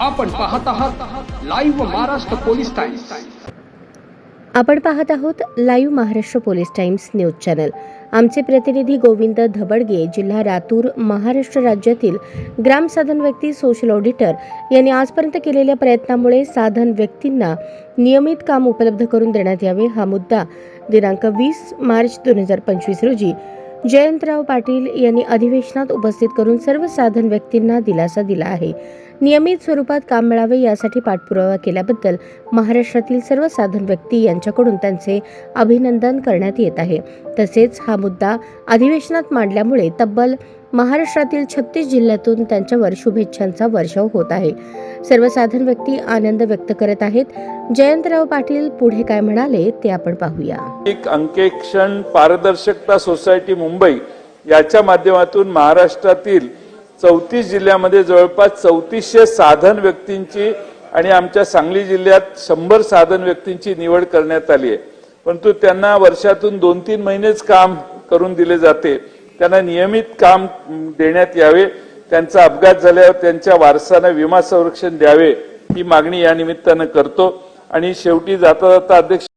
आपण पाहत आहात लाईव्ह महाराष्ट्र पोलीस टाइम्स आपण पाहत आहोत live Maharashtra police times news channel आमचे प्रतिनिधी गोविंद धबडगे जिल्हा लातूर महाराष्ट्र राज्यातील ग्राम साधन व्यक्ती सोशल ऑडिटर यांनी आजपर्यंत केलेल्या प्रयत्नामुळे साधन व्यक्तींना नियमित काम उपलब्ध करून देण्यात यावे हा मुद्दा दिनांक वीस मार्च दोन हजार पंचवीस रोजी जयंतराव पाटील यांनी अधिवेशनात उपस्थित करून सर्व साधन व्यक्तींना दिलासा दिला आहे. नियमित स्वरूपात काम मिळावे यासाठी पाठपुरावा केल्याबद्दल महाराष्ट्रातील सर्व साधन व्यक्ती यांच्याकडून त्यांचे अभिनंदन करण्यात येत आहे. तसेच हा मुद्दा अधिवेशनात मांडल्यामुळे तब्बल महाराष्ट्रातील छत्तीस जिल्ह्यातून त्यांच्यावर शुभेच्छांचा वर्षाव होत आहे. सर्व साधन व्यक्ती आनंद व्यक्त करत आहेत. जयंतराव पाटील पुढे काय म्हणाले ते आपण पाहूया. एक अंकेक्षण पारदर्शकता सोसायटी मुंबई याच्या माध्यमातून महाराष्ट्रातील चौतीस जिल्ह्यामध्ये जवळपास चौतीसशे साधन व्यक्तींची आणि आमच्या सांगली जिल्ह्यात शंभर साधन व्यक्तींची निवड करण्यात आली आहे. परंतु त्यांना वर्षातून दोन तीन महिनेच काम करून दिले जाते. त्यांना नियमित काम देण्यात यावे त्यांचा अपघात झाल्यावर त्यांच्या वारसांना विमा संरक्षण द्यावे ही मागणी या निमित्तानं करतो. आणि शेवटी जाता जाता अध्यक्ष